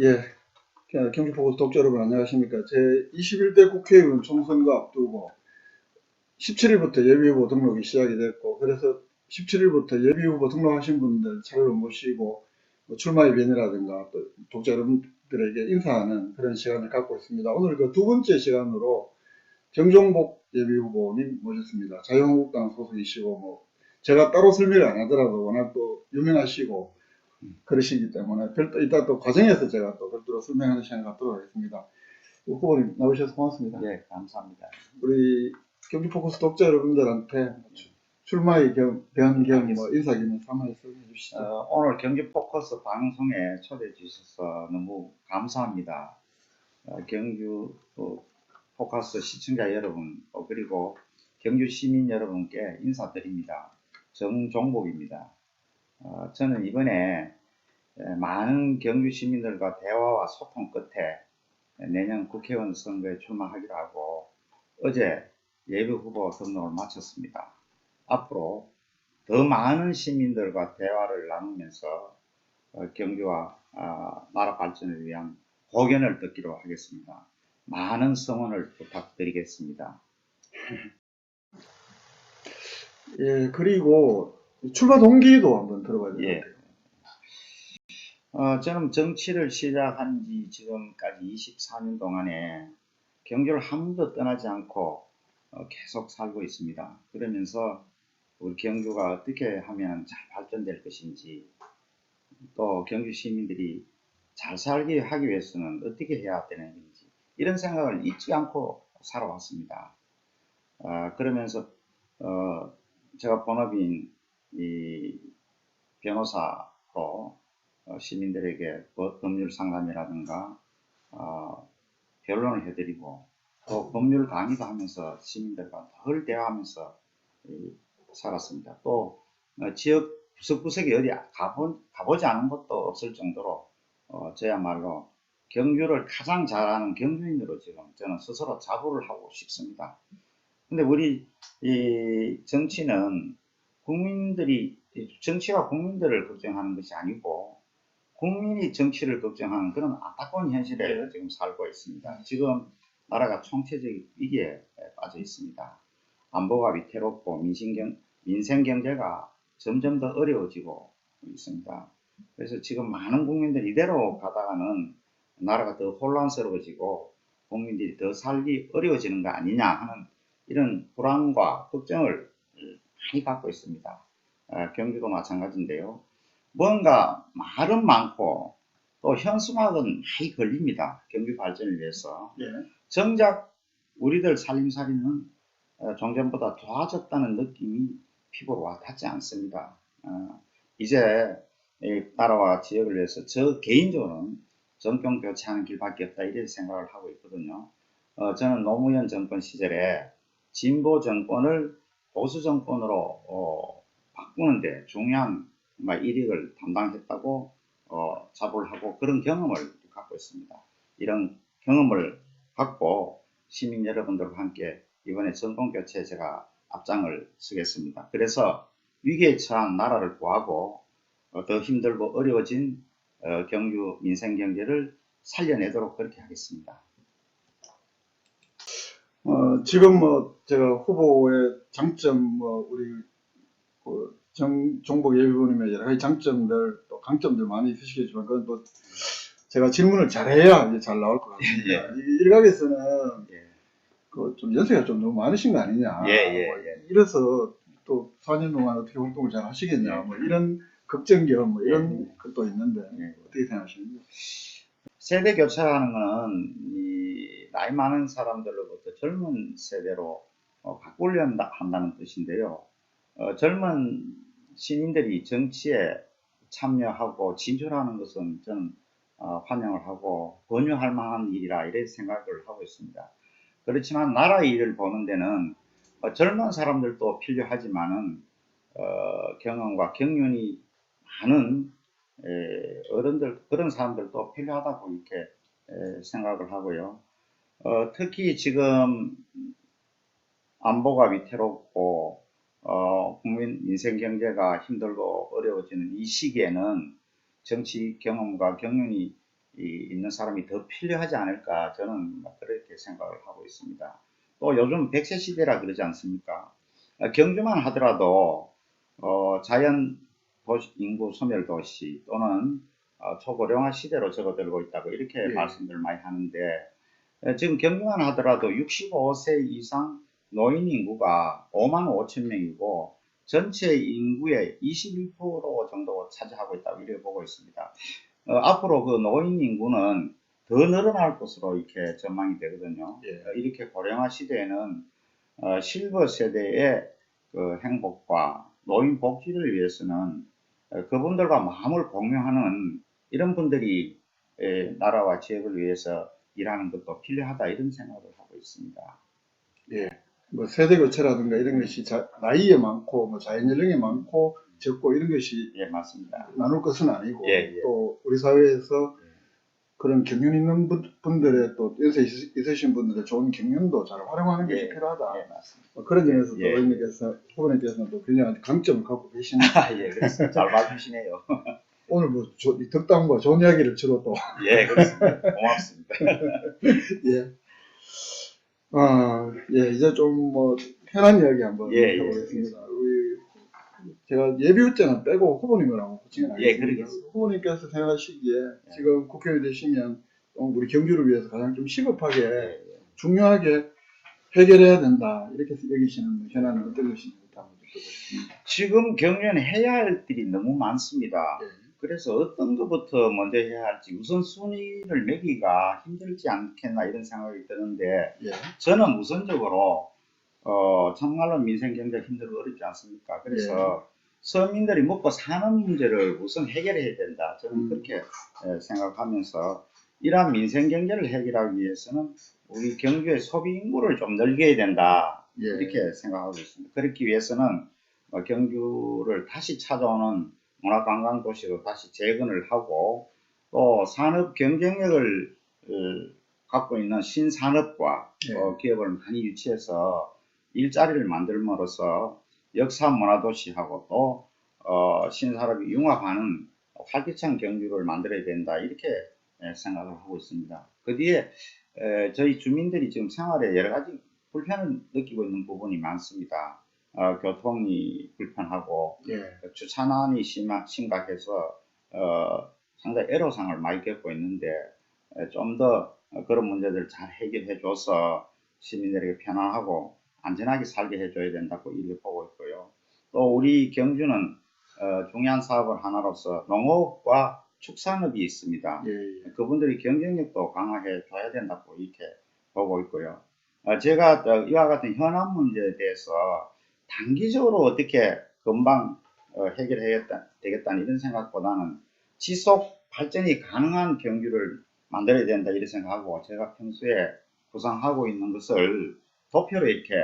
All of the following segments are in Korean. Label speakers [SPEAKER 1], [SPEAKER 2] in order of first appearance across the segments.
[SPEAKER 1] 예, 경기포구 독자 여러분 안녕하십니까. 제 21대 국회의원 총선과 앞두고 17일부터 예비후보 등록이 시작이 됐고 그래서 17일부터 예비후보 등록하신 분들 차례로 모시고 뭐 출마의 변이라든가 또 독자 여러분들에게 인사하는 그런 시간을 갖고 있습니다. 오늘 그 두 번째 시간으로 정종복 예비후보님 모셨습니다. 자유한국당 소속이시고 뭐 제가 따로 설명을 안 하더라도 워낙 또 유명하시고 그러시기 때문에 별도 이따 또 과정에서 제가 또 별도로 설명하는 시간 갖도록 하겠습니다. 후보님 나오셔서 고맙습니다.
[SPEAKER 2] 네, 감사합니다.
[SPEAKER 1] 우리 경기 포커스 독자 여러분들한테 출마의 겸, 변경, 뭐 인사 겸 한번 설명해 주시죠.
[SPEAKER 2] 어, 오늘 경기 포커스 방송에 초대해 주셔서 너무 감사합니다. 어, 경주 어, 포커스 시청자 여러분 어, 그리고 경주 시민 여러분께 인사드립니다. 정종복입니다. 어, 저는 이번에 에, 많은 경주 시민들과 대화와 소통 끝에 내년 국회의원 선거에 출마하기로 하고 어제 예비 후보 등록을 마쳤습니다. 앞으로 더 많은 시민들과 대화를 나누면서 어, 경주와 아, 나라 발전을 위한 고견을 듣기로 하겠습니다. 많은 성원을 부탁드리겠습니다.
[SPEAKER 1] 예, 그리고 출마 동기도 한번 될것
[SPEAKER 2] 예. 어, 저는 정치를 시작한 지 지금까지 24년 동안에 경주를 한 번도 떠나지 않고 어, 계속 살고 있습니다. 그러면서 우리 경주가 어떻게 하면 잘 발전될 것인지 또 경주 시민들이 잘 살게 하기 위해서는 어떻게 해야 되는 건지 이런 생각을 잊지 않고 살아왔습니다. 아, 그러면서 어, 제가 본업인 이 변호사로 어, 시민들에게 법- 법률 상담이라든가 어, 변론을 해드리고 또 법률 강의도 하면서 시민들과 덜 대화하면서 이, 살았습니다. 또 어, 지역 구석구석에 어디 가보, 가보지 않은 것도 없을 정도로 어, 저야말로 경주를 가장 잘하는 경주인으로 지금 저는 스스로 자부를 하고 싶습니다. 근데 우리 이 정치는 국민들이 정치가 국민들을 걱정하는 것이 아니고 국민이 정치를 걱정하는 그런 안타까운 현실에 지금 살고 있습니다. 지금 나라가 총체적 위기에 빠져 있습니다. 안보가 위태롭고 민생경, 민생 경제가 점점 더 어려워지고 있습니다. 그래서 지금 많은 국민들이 이대로 가다가는 나라가 더 혼란스러워지고 국민들이 더 살기 어려워지는 거 아니냐 하는 이런 불안과 걱정을 많이 갖고 있습니다. 아, 경기도 마찬가지인데요. 뭔가 말은 많고 또 현수막은 많이 걸립니다. 경기 발전을 위해서.
[SPEAKER 1] 예.
[SPEAKER 2] 정작 우리들 살림살이는 어, 종전보다 좋아졌다는 느낌이 피부로 와 닿지 않습니다. 어, 이제 이 나라와 지역을 위해서 저 개인적으로는 정권 교체하는 길밖에 없다 이렇게 생각을 하고 있거든요. 어, 저는 노무현 정권 시절에 진보 정권을 보수 정권으로 어, 바꾸는데 중요한 일익을 담당했다고 어, 자부를 하고 그런 경험을 갖고 있습니다. 이런 경험을 갖고 시민 여러분들과 함께 이번에 정권 교체에 제가 앞장을 서겠습니다. 그래서 위기에 처한 나라를 구하고 어, 더 힘들고 어려워진 어, 경주 민생 경제를 살려내도록 그렇게 하겠습니다.
[SPEAKER 1] 어, 지금 뭐 제가 후보의 장점 뭐 우리 그 정종복 예비후보님의 여러 가지 장점들 또 강점들 많이 있으시겠지만 그건 뭐 제가 질문을 잘해야 이제 잘 나올 것 같습니다.
[SPEAKER 2] 예.
[SPEAKER 1] 이 일각에서는
[SPEAKER 2] 예.
[SPEAKER 1] 그 좀 연세가 좀 너무 많으신 거 아니냐.
[SPEAKER 2] 예, 예,
[SPEAKER 1] 뭐
[SPEAKER 2] 예.
[SPEAKER 1] 이래서 또 4년 동안 어떻게 활동을 잘 하시겠냐. 뭐 이런 걱정 겸뭐 이런
[SPEAKER 2] 예.
[SPEAKER 1] 것도 있는데
[SPEAKER 2] 예.
[SPEAKER 1] 어떻게 생각하십니까?
[SPEAKER 2] 세대 교체라는 거는 이 나이 많은 사람들로부터 젊은 세대로 어, 바꾸려 한다- 한다는 뜻인데요. 어, 젊은 시민들이 정치에 참여하고 진출하는 것은 저는 어, 환영을 하고 권유할 만한 일이라 이렇게 생각을 하고 있습니다. 그렇지만 나라의 일을 보는 데는 어, 젊은 사람들도 필요하지만은 어, 경험과 경륜이 많은 에, 어른들 그런 사람들도 필요하다고 이렇게 에, 생각을 하고요. 어, 특히 지금 안보가 위태롭고 어, 국민 민생 경제가 힘들고 어려워지는 이 시기에는 정치 경험과 경륜이 이- 있는 사람이 더 필요하지 않을까 저는 뭐 그렇게 생각을 하고 있습니다. 또 요즘 100세 시대라 그러지 않습니까? 어, 경주만 하더라도 어, 자연 도시, 인구 소멸 도시 또는 어, 초고령화 시대로 접어들고 있다고 이렇게
[SPEAKER 1] 예.
[SPEAKER 2] 말씀들을 많이 하는데 어, 지금 경주만 하더라도 65세 이상 노인 인구가 5만 5천 명이고 전체 인구의 21% 정도 차지하고 있다고 이렇게 보고 있습니다. 어, 앞으로 그 노인 인구는 더 늘어날 것으로 이렇게 전망이 되거든요.
[SPEAKER 1] 예.
[SPEAKER 2] 어, 이렇게 고령화 시대에는 어, 실버 세대의 그 행복과 노인 복지를 위해서는 어, 그분들과 마음을 공유하는 이런 분들이 에, 나라와 지역을 위해서 일하는 것도 필요하다 이런 생각을 하고 있습니다.
[SPEAKER 1] 뭐 세대 교체라든가 이런 것이 자- 나이에 많고 뭐 자연 연령에 많고 적고 이런 것이
[SPEAKER 2] 예, 맞습니다.
[SPEAKER 1] 나눌 것은 아니고
[SPEAKER 2] 예, 예.
[SPEAKER 1] 또 우리 사회에서 그런 경륜 있는 분- 분들의 또 연세 있으- 있으신 분들의 좋은 경륜도 잘 활용하는 것이
[SPEAKER 2] 예,
[SPEAKER 1] 필요하다.
[SPEAKER 2] 예, 맞습니다.
[SPEAKER 1] 뭐 그런 점에서 또
[SPEAKER 2] 예.
[SPEAKER 1] 의원님께서 후보님께서는 또 굉장히 강점을 갖고 계시는
[SPEAKER 2] 아, 예, 그렇습니다. 잘 봐주시네요.
[SPEAKER 1] 오늘 뭐 조- 이 덕담과 좋은 이야기를 주로 또
[SPEAKER 2] 예, 그렇습니다. 고맙습니다.
[SPEAKER 1] 예. 아, 예, 이제 좀 뭐 편한 이야기 한번
[SPEAKER 2] 예, 예,
[SPEAKER 1] 해보겠습니다. 우리 제가 예비후 때는 빼고 후보님이라고
[SPEAKER 2] 예,
[SPEAKER 1] 하겠습니다.
[SPEAKER 2] 그러겠습니다.
[SPEAKER 1] 후보님께서 생각하시기에
[SPEAKER 2] 예.
[SPEAKER 1] 지금 국회의원 되시면 좀 우리 경주를 위해서 가장 좀 시급하게
[SPEAKER 2] 예,
[SPEAKER 1] 중요하게 해결해야 된다 이렇게 여기시는 현안은 어떤 것인지 한번 싶습니다.
[SPEAKER 2] 지금 경련 해야 할 일이 너무 많습니다.
[SPEAKER 1] 예.
[SPEAKER 2] 그래서 어떤 것부터 먼저 해야 할지 우선 순위를 매기가 힘들지 않겠나 이런 생각이 드는데
[SPEAKER 1] 예,
[SPEAKER 2] 저는 우선적으로 어, 참말로 민생 경제 힘들고 어렵지 않습니까? 그래서 서민들이 먹고 사는 문제를 우선 해결해야 된다. 저는
[SPEAKER 1] 음.
[SPEAKER 2] 그렇게 에, 생각하면서 이러한 민생 경제를 해결하기 위해서는 우리 경주의 소비 인구를 좀 늘려야 된다.
[SPEAKER 1] 예,
[SPEAKER 2] 이렇게 생각하고 있습니다. 그렇기 위해서는 어, 경주를 다시 찾아오는 문화관광도시로 다시 재건을 하고 또 산업 경쟁력을 어, 갖고 있는 신산업과
[SPEAKER 1] 예.
[SPEAKER 2] 어, 기업을 많이 유치해서 일자리를 만들므로써 역사 문화도시하고 또 어, 신산업이 융합하는 활기찬 경주를 만들어야 된다 이렇게 에, 생각을 하고 있습니다. 그 뒤에 에, 저희 주민들이 지금 생활에 여러 가지 불편을 느끼고 있는 부분이 많습니다. 어, 교통이 불편하고
[SPEAKER 1] 예,
[SPEAKER 2] 주차난이 심하, 심각해서 어, 상당히 애로사항을 많이 겪고 있는데 좀 더 그런 문제들을 잘 해결해 줘서 시민들에게 편안하고 안전하게 살게 해줘야 된다고 이렇게 보고 있고요. 또 우리 경주는 어, 중요한 사업을 하나로서 농업과 축산업이 있습니다.
[SPEAKER 1] 예, 예.
[SPEAKER 2] 그분들이 경쟁력도 강화해 줘야 된다고 이렇게 보고 있고요. 어, 제가 또 이와 같은 현안 문제에 대해서 단기적으로 어떻게 금방 어, 해결해야겠다 되겠다는 이런 생각보다는 지속 발전이 가능한 경주를 만들어야 된다 이런 생각하고 제가 평소에 구상하고 있는 것을 도표로 이렇게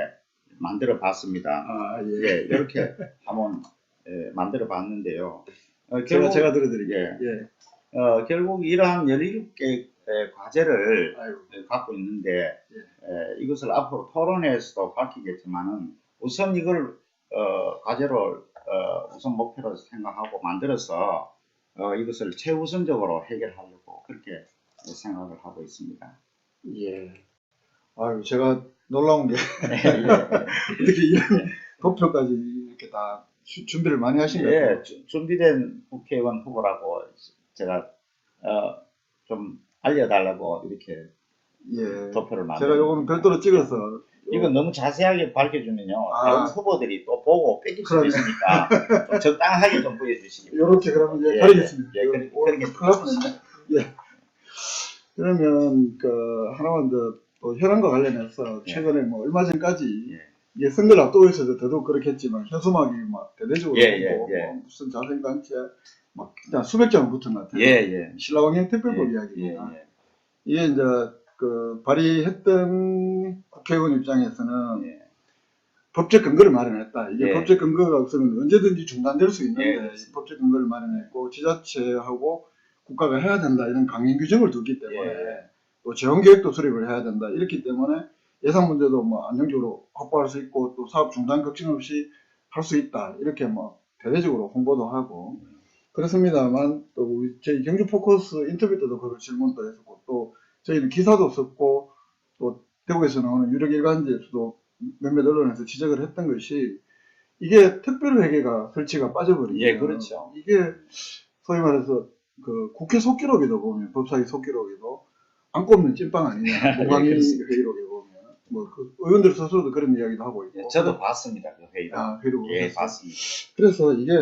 [SPEAKER 2] 만들어 봤습니다.
[SPEAKER 1] 아, 예.
[SPEAKER 2] 예, 이렇게 한번 예, 만들어 봤는데요. 어, 결국-
[SPEAKER 1] 제가 들어드릴게요.
[SPEAKER 2] 예.
[SPEAKER 1] 예.
[SPEAKER 2] 어, 결국 이러한 17개의 과제를
[SPEAKER 1] 아이고.
[SPEAKER 2] 갖고 있는데 에, 이것을 앞으로 토론회에서도 밝히겠지만은 우선 이걸 어, 과제로 어, 우선 목표로 생각하고 만들어서 어, 이것을 최우선적으로 해결하려고 그렇게 생각을 하고 있습니다.
[SPEAKER 1] 예. 아유, 제가 놀라운 게
[SPEAKER 2] 예,
[SPEAKER 1] 어떻게 이런 도표까지 이렇게 다 주- 준비를 많이 하신 것 같아요.
[SPEAKER 2] 예, 주- 준비된 국회의원 후보라고 제가 어, 좀 알려달라고 이렇게
[SPEAKER 1] 예.
[SPEAKER 2] 도표를 만들었습니다.
[SPEAKER 1] 제가 요거는 별도로 찍어서
[SPEAKER 2] 이거 너무 자세하게 밝혀주면요.
[SPEAKER 1] 아.
[SPEAKER 2] 다른 후보들이 또 보고 뺏길 수도. 있으니까 좀 적당하게 좀 보여주시기 바랍니다.
[SPEAKER 1] 요렇게 그러면 이제
[SPEAKER 2] 예,
[SPEAKER 1] 가리겠습니다.
[SPEAKER 2] 예, 예, 그렇게-
[SPEAKER 1] 오,
[SPEAKER 2] 그렇게
[SPEAKER 1] 큰일 났습니다. 예. 그러면 그 하나만 더또 현안과 관련해서
[SPEAKER 2] 예.
[SPEAKER 1] 최근에 뭐 얼마 전까지
[SPEAKER 2] 예.
[SPEAKER 1] 선거를 앞두고 있어서 더더욱 그렇겠지만 현수막이 막 대대적으로
[SPEAKER 2] 예, 예,
[SPEAKER 1] 오고
[SPEAKER 2] 예.
[SPEAKER 1] 뭐 무슨 자생단체 막 그냥 수백 장 붙은 것 같아요.
[SPEAKER 2] 예, 예.
[SPEAKER 1] 신라왕형 특별법
[SPEAKER 2] 예,
[SPEAKER 1] 이야기입니다.
[SPEAKER 2] 예,
[SPEAKER 1] 이게 이제 그 발의했던 국회의원 입장에서는
[SPEAKER 2] 예.
[SPEAKER 1] 법적 근거를 마련했다. 이게
[SPEAKER 2] 예.
[SPEAKER 1] 법적 근거가 없으면 언제든지 중단될 수 있는데
[SPEAKER 2] 예.
[SPEAKER 1] 법적 근거를 마련했고 지자체하고 국가가 해야 된다 이런 강행 규정을 두기 때문에
[SPEAKER 2] 예.
[SPEAKER 1] 또 재원 계획도 수립을 해야 된다. 이렇기 때문에 예산 문제도 뭐 안정적으로 확보할 수 있고 또 사업 중단 걱정 없이 할 수 있다. 이렇게 뭐 대대적으로 홍보도 하고 그렇습니다만 또 우리 저희 경주 포커스 인터뷰 때도 그걸 질문도 했었고 또 저희는 기사도 썼고 또 대구에서 나오는 유력 일간지에서도 몇몇 언론에서 지적을 했던 것이 이게 특별회계가 설치가 빠져버리면
[SPEAKER 2] 예, 그렇죠.
[SPEAKER 1] 이게 소위 말해서 그 국회 속기록에도 보면 법사위 속기록에도 안 꼽는 찐빵 아니냐
[SPEAKER 2] 예, 그렇습니다.
[SPEAKER 1] 회의록에 보면 뭐 그 의원들 스스로도 그런 이야기도 하고 있고
[SPEAKER 2] 예, 저도 봤습니다. 그 회의를.
[SPEAKER 1] 아, 회의록
[SPEAKER 2] 예,
[SPEAKER 1] 보셨어요?
[SPEAKER 2] 봤습니다.
[SPEAKER 1] 그래서 이게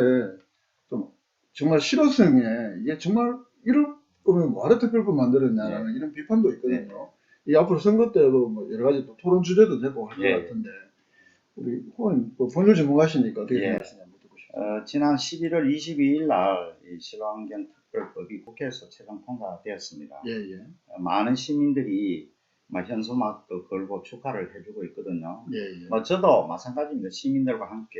[SPEAKER 1] 좀 정말 실효성에 이게 정말 이럴 거면 뭐하러 특별법 만들었냐라는
[SPEAKER 2] 네.
[SPEAKER 1] 이런 비판도 있거든요. 이 앞으로 선거 때도 뭐 여러 가지 또 토론 주제도 되고 할것
[SPEAKER 2] 예.
[SPEAKER 1] 같은데 우리 후원 뭐 법률 전문가시니까 어떻게
[SPEAKER 2] 예.
[SPEAKER 1] 생각하시냐 뭐 듣고 싶어요.
[SPEAKER 2] 어, 지난 11월 22일 날이 실화환경 특별법이 국회에서 최종 통과되었습니다.
[SPEAKER 1] 예, 예.
[SPEAKER 2] 어, 많은 시민들이 막 현수막도 걸고 축하를 해주고 있거든요.
[SPEAKER 1] 예, 예.
[SPEAKER 2] 뭐 저도 마찬가지입니다. 시민들과 함께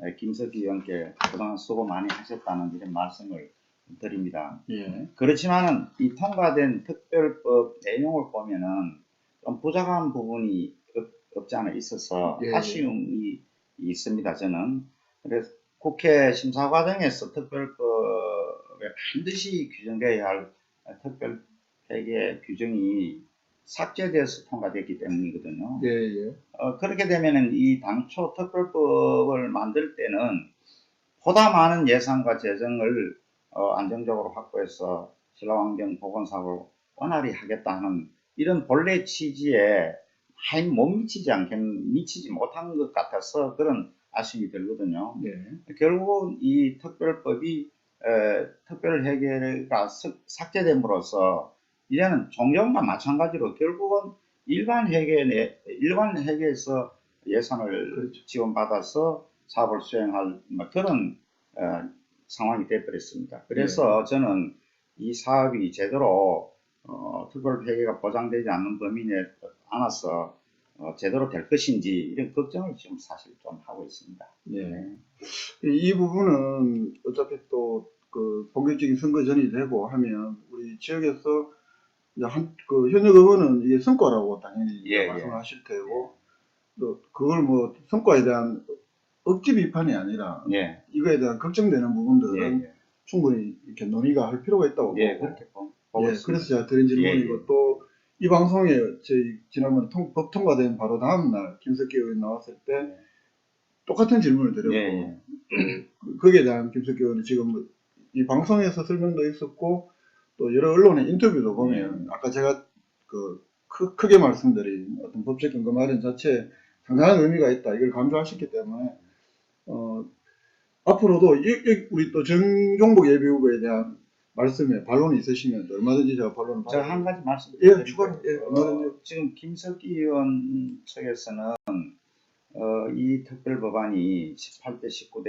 [SPEAKER 2] 에, 김석기 의원께 그동안 수고 많이 하셨다는 이런 말씀을 드립니다.
[SPEAKER 1] 예.
[SPEAKER 2] 그렇지만은 이 통과된 특별법 내용을 보면은 좀 부족한 부분이 없, 지 않아 있어서
[SPEAKER 1] 예, 예.
[SPEAKER 2] 아쉬움이 있습니다. 저는 그래서 국회 심사 과정에서 특별법에 반드시 규정되어야 할 특별 회계 규정이 삭제돼서 통과됐기 때문이거든요.
[SPEAKER 1] 예, 예.
[SPEAKER 2] 어, 그렇게 되면은 이 당초 특별법을 만들 때는 보다 많은 예산과 재정을 어, 안정적으로 확보해서 신라환경 보건사업을 원활히 하겠다 하는 이런 본래 취지에 많이 못 미치지 않겠, 미치지 못한 것 같아서 그런 아쉬움이 들거든요.
[SPEAKER 1] 예.
[SPEAKER 2] 결국은 이 특별법이 에, 특별회계가 삭- 삭제됨으로써 이제는 종전과 마찬가지로 결국은 일반 회계 내 일반 회계에서 예산을
[SPEAKER 1] 그렇죠.
[SPEAKER 2] 지원받아서 사업을 수행할 뭐 그런 어, 상황이 되어버렸습니다. 그래서 저는 이 사업이 제대로 어, 특별 회계가 보장되지 않는 범위 내에 안아서 어, 제대로 될 것인지 이런 걱정을 지금 사실 좀 하고 있습니다.
[SPEAKER 1] 예.
[SPEAKER 2] 네.
[SPEAKER 1] 이 부분은 어차피 또 그 본격적인 선거 전이 되고 하면 우리 지역에서 이제 한, 그 현역 의원은 이게 성과라고 당연히
[SPEAKER 2] 예,
[SPEAKER 1] 말씀하실 테고 또 그걸 뭐 성과에 대한 억지 비판이 아니라
[SPEAKER 2] 예,
[SPEAKER 1] 이거에 대한 걱정되는
[SPEAKER 2] 예,
[SPEAKER 1] 부분들은
[SPEAKER 2] 예,
[SPEAKER 1] 충분히 이렇게 논의가 할 필요가 있다고
[SPEAKER 2] 예,
[SPEAKER 1] 보고
[SPEAKER 2] 그렇게 보- 보고
[SPEAKER 1] 예,
[SPEAKER 2] 있습니다.
[SPEAKER 1] 그래서 제가 드린 질문이고
[SPEAKER 2] 예, 예.
[SPEAKER 1] 또이 방송에 저희 지난번에 통- 법 통과된 바로 다음 날 김석기 의원 나왔을 때
[SPEAKER 2] 예.
[SPEAKER 1] 똑같은 질문을 드렸고
[SPEAKER 2] 예, 예.
[SPEAKER 1] 그- 거기에 대한 김석기 의원은 지금 뭐이 방송에서 설명도 있었고 또 여러 언론의 인터뷰도 보면 아까 제가 그 크, 크게 말씀드린 어떤 법적 근거 마련 자체에 상당한 의미가 있다 이걸 강조하셨기 때문에 어 앞으로도 이, 이- 우리 또 정종복 예비후보에 대한 말씀에 반론이 있으시면 얼마든지 제가 반론을
[SPEAKER 2] 제가 한. 가지 말씀
[SPEAKER 1] 예, 추가로, 예.
[SPEAKER 2] 어, 지금 김석기 의원 측에서는 어, 이 특별 법안이 18대 19대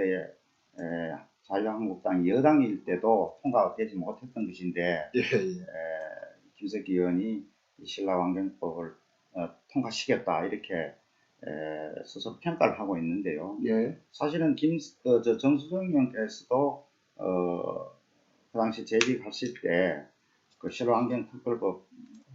[SPEAKER 2] 에 자유한국당 여당일 때도 통과가 되지 못했던 것인데
[SPEAKER 1] 예, 예.
[SPEAKER 2] 에, 김석기 의원이 이 신라환경법을 어, 통과시켰다 이렇게 에, 스스로 평가를 하고 있는데요.
[SPEAKER 1] 예,
[SPEAKER 2] 사실은 김, 어, 저 정수정 의원께서도, 어, 그 당시 재직하실 때, 그 실화환경 특별법,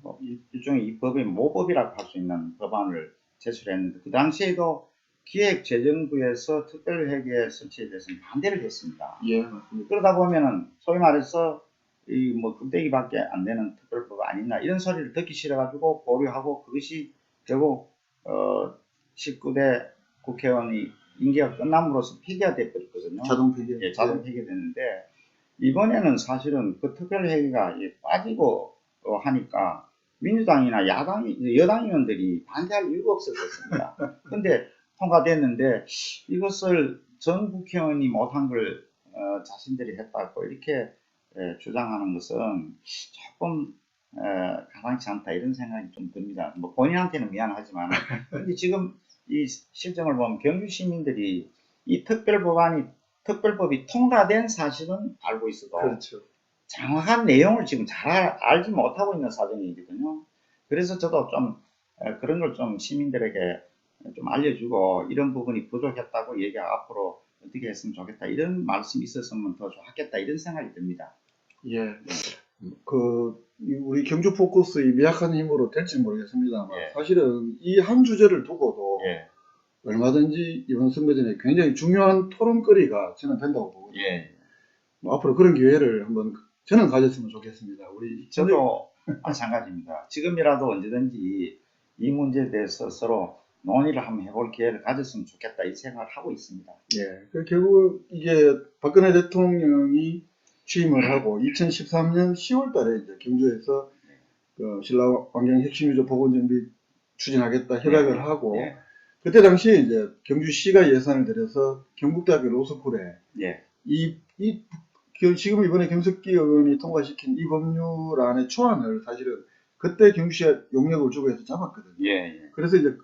[SPEAKER 2] 뭐 일- 일종의 이 법의 모법이라고 할 수 있는 법안을 제출했는데, 그 당시에도 기획재정부에서 특별회계 설치에 대해서는 반대를 했습니다.
[SPEAKER 1] 예, 맞습니다.
[SPEAKER 2] 그러다 보면은, 소위 말해서, 이 뭐 금대기밖에 안 되는 특별법 아니냐, 이런 소리를 듣기 싫어가지고 보류하고, 그것이 결국, 어, 19대 국회의원이 임기가 끝남으로써 폐기가 돼버렸거든요.
[SPEAKER 1] 자동 폐기.
[SPEAKER 2] 예, 자동 폐기됐는데 이번에는 사실은 그 특별회의가 예, 빠지고 어, 하니까 민주당이나 야당, 여당 의원들이 반대할 이유가 없었습니다. 근데 통과됐는데 이것을 전 국회의원이 못한 걸 어, 자신들이 했다고 이렇게 예, 주장하는 것은 조금 어, 가당치 않다 이런 생각이 좀 듭니다. 뭐 본인한테는 미안하지만 근데 지금 이 실정을 보면 경주 시민들이 이 특별 법안이 특별법이 통과된 사실은 알고 있어도
[SPEAKER 1] 그렇죠.
[SPEAKER 2] 정확한 내용을 지금 잘 알- 알지 못하고 있는 사정이거든요. 그래서 저도 좀 에, 그런 걸 좀 시민들에게 좀 알려주고 이런 부분이 부족했다고 얘기하고 앞으로 어떻게 했으면 좋겠다 이런 말씀이 있었으면 더 좋았겠다 이런 생각이 듭니다.
[SPEAKER 1] 예. 그, 이 우리 경주 포커스의 미약한 힘으로 될지 모르겠습니다만,
[SPEAKER 2] 예.
[SPEAKER 1] 사실은 이 한 주제를 두고도
[SPEAKER 2] 예,
[SPEAKER 1] 얼마든지 이번 선거 전에 굉장히 중요한 토론거리가 저는 된다고 보거든요.
[SPEAKER 2] 예,
[SPEAKER 1] 뭐 앞으로 그런 기회를 한번 저는 가졌으면 좋겠습니다. 우리
[SPEAKER 2] 저도 마찬가지입니다. 지금이라도 언제든지 이 문제에 대해서 서로 논의를 한번 해볼 기회를 가졌으면 좋겠다 이 생각을 하고 있습니다.
[SPEAKER 1] 예, 그 결국 이게 박근혜 대통령이 취임을 하고 2013년 10월 달에 이제 경주에서 그 신라 환경 핵심 유저 보건 정비 추진하겠다 협약을
[SPEAKER 2] 네,
[SPEAKER 1] 하고
[SPEAKER 2] 예,
[SPEAKER 1] 그때 당시에 이제 경주시가 예산을 들여서 경북대학교 로스쿨에
[SPEAKER 2] 예,
[SPEAKER 1] 이, 이, 그 지금 이번에 김석기 의원이 통과시킨 이 법률안의 초안을 사실은 그때 경주시가 용역을 주고 해서 잡았거든요.
[SPEAKER 2] 예, 예.
[SPEAKER 1] 그래서 이제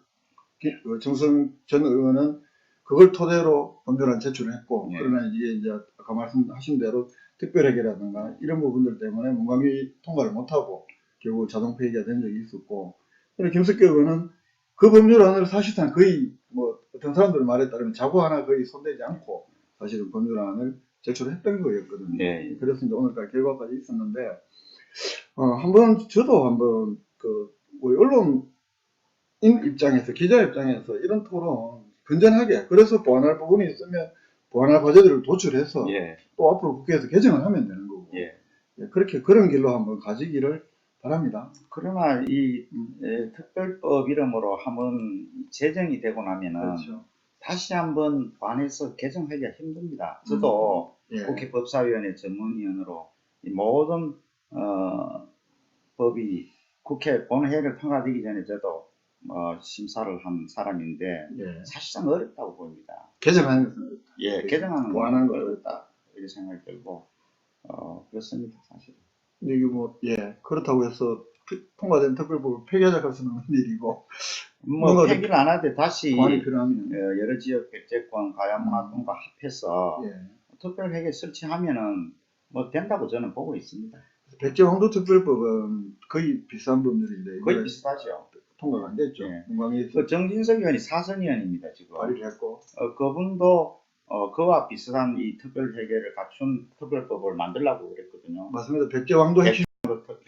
[SPEAKER 1] 기- 어, 정성 전 의원은 그걸 토대로 법률안 제출했고
[SPEAKER 2] 예.
[SPEAKER 1] 그러나 이게 이제 아까 말씀하신 대로 특별회계라든가 이런 부분들 때문에 문광위 통과를 못하고 결국 자동 폐기가 된 적이 있었고 의원은 그 법률안을 사실상 거의 뭐 어떤 사람들 말에 따르면 자고 하나 거의 손대지 않고 사실은 법률안을 제출했던 거였거든요.
[SPEAKER 2] 예, 예.
[SPEAKER 1] 그래서 이제 오늘까지 결과까지 있었는데 어, 한번 저도 한번 그 우리 언론인 입장에서 기자 입장에서 이런 토론 건전하게 그래서 보완할 부분이 있으면 보완할 과제들을 도출해서
[SPEAKER 2] 예,
[SPEAKER 1] 또 앞으로 국회에서 개정을 하면 되는 거고
[SPEAKER 2] 예.
[SPEAKER 1] 예, 그렇게 그런 길로 한번 가지기를 바랍니다.
[SPEAKER 2] 그러나 이 에, 특별법 이름으로 한번 제정이 되고 나면은
[SPEAKER 1] 그렇죠.
[SPEAKER 2] 다시 한번 반해서 개정하기가 힘듭니다. 저도
[SPEAKER 1] 예.
[SPEAKER 2] 국회 법사위원회 전문위원으로 이 모든 어, 법이 국회 본회의를 통과되기 전에 저도 어, 심사를 한 사람인데
[SPEAKER 1] 예.
[SPEAKER 2] 사실상 어렵다고 보입니다.
[SPEAKER 1] 개정하는
[SPEAKER 2] 예, 개정하는
[SPEAKER 1] 보완하는 건거
[SPEAKER 2] 어렵다 이렇게 생각이 들고 어, 그렇습니다 사실.
[SPEAKER 1] 근데 이게 뭐, 예, 그렇다고 해서 피- 통과된 특별법을 폐기하자 할 수는 없는 일이고,
[SPEAKER 2] 뭐 폐기를 안 하되 다시
[SPEAKER 1] 필요하면,
[SPEAKER 2] 어, 여러 지역 백제권 가야문화권과 합해서
[SPEAKER 1] 예.
[SPEAKER 2] 특별회계 설치하면은 뭐 된다고 저는 보고 있습니다.
[SPEAKER 1] 백제 황도 특별법은 거의 비슷한 법률인데,
[SPEAKER 2] 거의 비슷하죠.
[SPEAKER 1] 통과가 안 됐죠.
[SPEAKER 2] 예. 그 정진석 의원이 사선 의원입니다 지금.
[SPEAKER 1] 발의를 했고,
[SPEAKER 2] 어, 그분도 어, 그와 비슷한 이 특별 회계를 갖춘 특별법을 만들라고 그랬거든요.
[SPEAKER 1] 맞습니다. 백제 황도 핵심,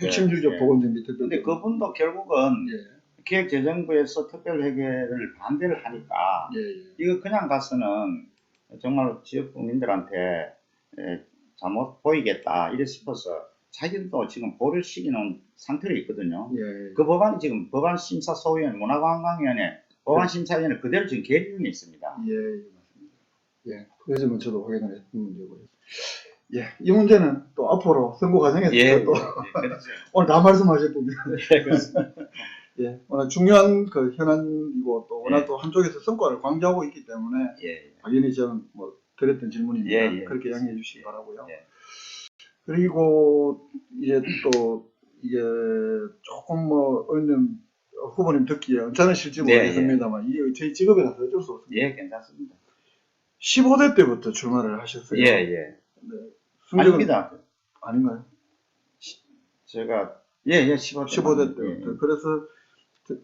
[SPEAKER 1] 핵심 주적
[SPEAKER 2] 예.
[SPEAKER 1] 보건정비 특별법.
[SPEAKER 2] 근데 그분도 결국은
[SPEAKER 1] 예,
[SPEAKER 2] 기획재정부에서 특별 회계를 반대를 하니까
[SPEAKER 1] 예, 예.
[SPEAKER 2] 이거 그냥 가서는 정말 지역 국민들한테 에, 잘못 보이겠다 이래 싶어서 자기들도 지금 보를 시키는 상태로 있거든요.
[SPEAKER 1] 예,
[SPEAKER 2] 그 법안이 지금 법안심사소위원 문화관광위원회 법안심사위원회 그대로 지금 계류 중에 있습니다.
[SPEAKER 1] 예, 예. 예, 그 점은 저도 확인을 했던 문제고요. 예, 이 문제는 또 앞으로 선거 과정에서
[SPEAKER 2] 예,
[SPEAKER 1] 또
[SPEAKER 2] 예, 그렇죠.
[SPEAKER 1] 오늘 다 말씀하실 부분.
[SPEAKER 2] 예, 그렇습니다.
[SPEAKER 1] 예, 워낙 중요한 그 현안이고 또 워낙
[SPEAKER 2] 예.
[SPEAKER 1] 또 한쪽에서 성과를 강조하고 있기 때문에
[SPEAKER 2] 예,
[SPEAKER 1] 당연히 저는 뭐 드렸던 질문입니다.
[SPEAKER 2] 예, 예.
[SPEAKER 1] 그렇게 양해해 주시기 바라고요.
[SPEAKER 2] 예.
[SPEAKER 1] 그리고 이제 또 이게 조금 뭐 의원님 후보님 듣기에 언짢으실지
[SPEAKER 2] 네,
[SPEAKER 1] 모르겠습니다만 이게 저희 직업이라서 어쩔 수 없습니다.
[SPEAKER 2] 예, 괜찮습니다.
[SPEAKER 1] 15대 때부터 출마를 하셨어요.
[SPEAKER 2] 예, 예.
[SPEAKER 1] 승적은
[SPEAKER 2] 아닙니다.
[SPEAKER 1] 아닌가요?
[SPEAKER 2] 제가 예, 예, 15대.
[SPEAKER 1] 15대 때부터. 그래서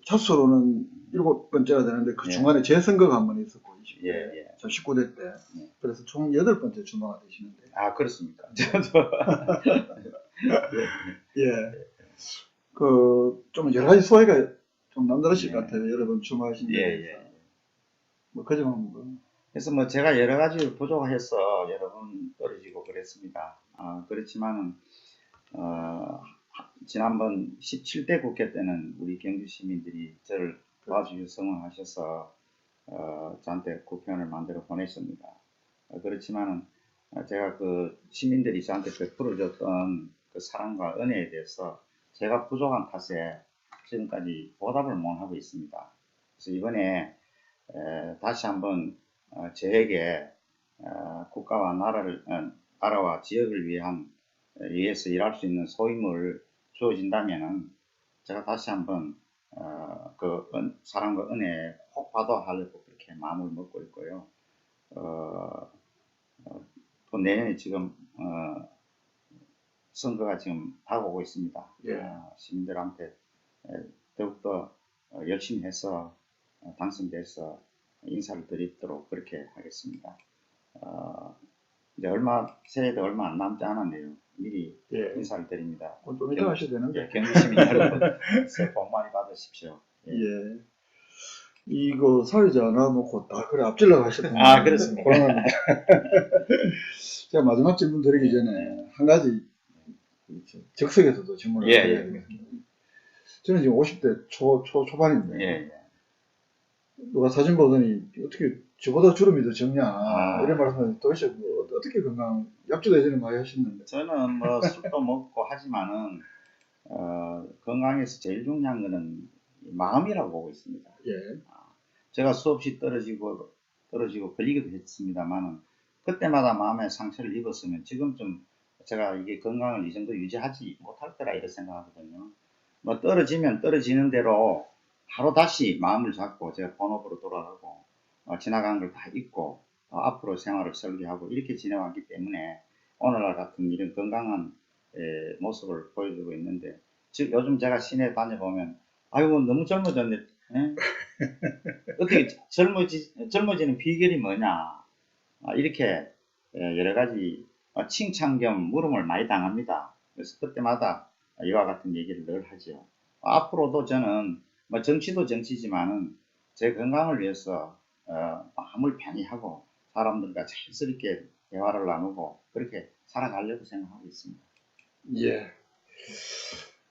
[SPEAKER 1] 차수로는 일곱 번째가 되는데 그
[SPEAKER 2] 예.
[SPEAKER 1] 중간에 재선거가 한 번 있었고 20대,
[SPEAKER 2] 예, 예.
[SPEAKER 1] 저 19대 때.
[SPEAKER 2] 예.
[SPEAKER 1] 그래서 총 여덟 번째 출마가 되시는데.
[SPEAKER 2] 아, 그렇습니까? 저도
[SPEAKER 1] 예. 그, 좀 여러 가지 소회가 좀 남다르실
[SPEAKER 2] 예.
[SPEAKER 1] 것 같아요. 여러 번 출마하신
[SPEAKER 2] 예,
[SPEAKER 1] 데
[SPEAKER 2] 예.
[SPEAKER 1] 대해서. 뭐, 그 점은 뭐.
[SPEAKER 2] 그래서 뭐 제가 여러 가지 부족해서 여러 번 떨어지고 그랬습니다. 아, 그렇지만은 어, 지난번 17대 국회 때는 우리 경주 시민들이 저를 도와주셔서 성원하셔서 어, 저한테 국회의원을 만들어 보냈습니다. 어, 그렇지만은 어, 제가 그 시민들이 저한테 베풀어 줬던 그 사랑과 은혜에 대해서 제가 부족한 탓에 지금까지 보답을 못 하고 있습니다. 그래서 이번에 에, 다시 한번 어, 저에게 어, 국가와 나라를 어, 나라와 지역을 위한 어, 위해서 일할 수 있는 소임을 주어진다면은 제가 다시 한번 어, 그 은- 사랑과 은혜에 혹 받아하려고 그렇게 마음을 먹고 있고요. 어, 어, 또 내년에 지금 어, 선거가 지금 다가오고 있습니다.
[SPEAKER 1] 예.
[SPEAKER 2] 어, 시민들한테 에, 더욱더 어, 열심히 해서 어, 당선돼서 인사를 드리도록 그렇게 하겠습니다. 어, 이제 얼마 새해도 얼마 안 남지 않았네요. 미리
[SPEAKER 1] 예.
[SPEAKER 2] 인사를 드립니다.
[SPEAKER 1] 좀 이따 하셔야 되는데.
[SPEAKER 2] 예, 경기 시민 여러분 새해 복 많이 받으십시오. 예.
[SPEAKER 1] 예. 이거 사회자 안 놔놓고 다 그래 앞질러 가셨던
[SPEAKER 2] 아, 그렇습니까?
[SPEAKER 1] 고맙습니다. 제가 마지막 질문 드리기 전에 한 가지 적석에서도 질문을
[SPEAKER 2] 예, 예.
[SPEAKER 1] 되겠습니다. 저는 지금 50대 초, 초, 초반인데
[SPEAKER 2] 예, 예.
[SPEAKER 1] 누가 사진 보더니 어떻게 저보다 주름이 더 적냐
[SPEAKER 2] 아.
[SPEAKER 1] 이런 말씀을 도대체 뭐 어떻게 건강 약주도 예전에 많이 하셨는데
[SPEAKER 2] 저는 뭐 술도 먹고 하지만은 어, 건강에서 제일 중요한 거는 마음이라고 보고 있습니다.
[SPEAKER 1] 예.
[SPEAKER 2] 제가 수없이 떨어지고 떨어지고 걸리기도 했습니다만은 그때마다 마음에 상처를 입었으면 지금쯤 제가 이게 건강을 이 정도 유지하지 못할 거라 이렇게 생각하거든요. 뭐 떨어지면 떨어지는 대로 바로 다시 마음을 잡고 제가 본업으로 돌아가고 어, 지나간 걸 다 잊고 어, 앞으로 생활을 설계하고 이렇게 지내왔기 때문에 오늘날 같은 이런 건강한 에, 모습을 보여주고 있는데 즉 요즘 제가 시내 다녀보면 아이고 너무 젊어졌네 예? 어떻게 젊어지, 젊어지는 비결이 뭐냐 아, 이렇게 예, 여러 가지 어, 칭찬 겸 물음을 많이 당합니다. 그래서 그때마다 이와 같은 얘기를 늘 하죠. 앞으로도 저는 뭐 정치도 정치지만은 제 건강을 위해서 어, 마음을 편히 하고 사람들과 자연스럽게 대화를 나누고 그렇게 살아가려고 생각하고 있습니다.
[SPEAKER 1] 예.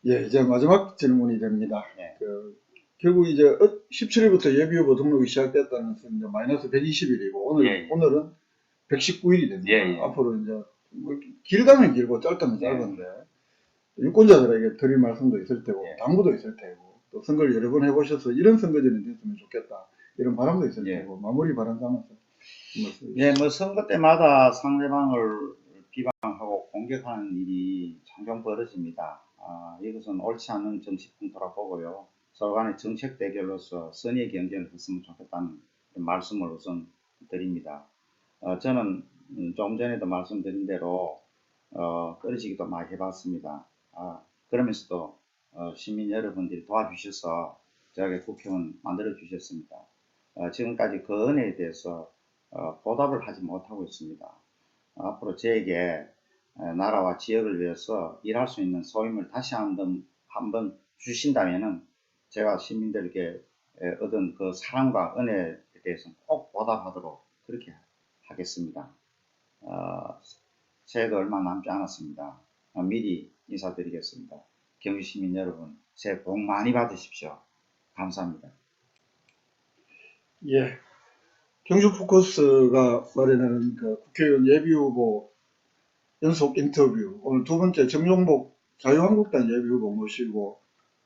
[SPEAKER 1] 예, 이제 마지막 질문이 됩니다.
[SPEAKER 2] 네.
[SPEAKER 1] 그, 결국 이제 17일부터 예비후보 등록이 시작됐다는 것은 이제 마이너스 120일이고 오늘
[SPEAKER 2] 예, 예.
[SPEAKER 1] 오늘은 119일이 됩니다.
[SPEAKER 2] 예, 예.
[SPEAKER 1] 앞으로 이제 뭐 길다면 길고 짧다면
[SPEAKER 2] 예.
[SPEAKER 1] 짧은데 유권자들에게 드릴 말씀도 있을 테고
[SPEAKER 2] 예.
[SPEAKER 1] 당부도 있을 테고 또 선거를 여러 번 해보셔서 이런 선거전이 됐으면 좋겠다 이런 바람도 있을
[SPEAKER 2] 예.
[SPEAKER 1] 테고 마무리 발언 삼아서.
[SPEAKER 2] 예, 뭐 선거 때마다 상대방을 비방하고 공격하는 일이 종종 벌어집니다. 아, 이것은 옳지 않은 정치 풍토라 보고요. 서로 간의 정책 대결로서 선의의 경쟁을 했으면 좋겠다는 말씀을 우선 드립니다. 어, 저는 음, 조금 전에도 말씀드린 대로 어, 떨어지기도 많이 해봤습니다. 아, 그러면서도 어, 시민 여러분들이 도와주셔서 저에게 국회의원 만들어 주셨습니다. 어, 지금까지 그 은혜에 대해서 어, 보답을 하지 못하고 있습니다. 앞으로 저에게 에, 나라와 지역을 위해서 일할 수 있는 소임을 다시 한번 한번 주신다면은 제가 시민들에게 에, 얻은 그 사랑과 은혜에 대해서 꼭 보답하도록 그렇게 하겠습니다. 어, 새해도 얼마 남지 않았습니다. 어, 미리 인사드리겠습니다. 경주 시민 여러분, 새해 복 많이 받으십시오. 감사합니다.
[SPEAKER 1] 예. 경주 포커스가 마련하는 그 국회의원 예비후보 연속 인터뷰. 오늘 두 번째 정용복 자유한국당 예비후보 모시고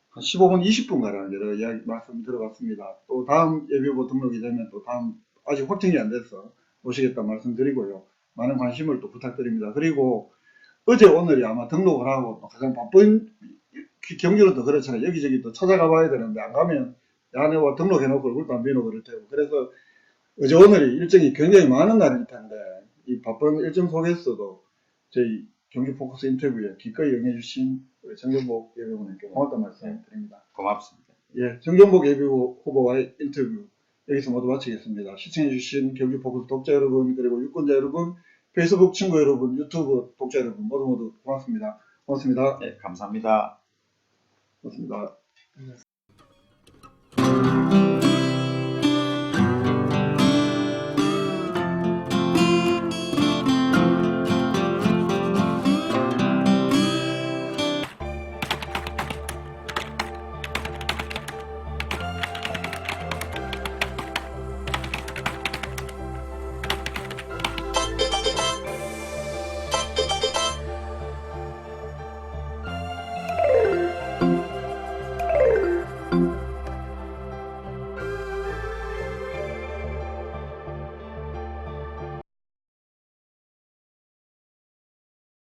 [SPEAKER 1] 한 15분, 20분 가량 여러 이야기 말씀 들어봤습니다. 또 다음 예비후보 등록이 되면 또 다음 아직 확정이 안 돼서 모시겠다 말씀드리고요. 많은 관심을 또 부탁드립니다. 그리고 어제 오늘이 아마 등록을 하고 또 가장 바쁜 또 그렇잖아요. 여기저기 또 찾아가 봐야 되는데 안 가면 야네와 등록해놓고 얼굴도 안 비우고 그럴 테고 그래서 어제 오늘이 일정이 굉장히 많은 날일 텐데 이 바쁜 일정 속에서도 저희 경주 포커스 인터뷰에 기꺼이 응해주신 우리 정경복 예비후보님께 고맙다는 말씀 드립니다.
[SPEAKER 2] 고맙습니다.
[SPEAKER 1] 예, 정경복 예비후보와의 인터뷰 여기서 모두 마치겠습니다. 시청해주신 경주 포커스 독자 여러분 그리고 유권자 여러분 페이스북 친구 여러분 유튜브 독자 여러분 모두 모두 고맙습니다. 고맙습니다.
[SPEAKER 2] 네, 감사합니다.
[SPEAKER 1] 고맙습니다.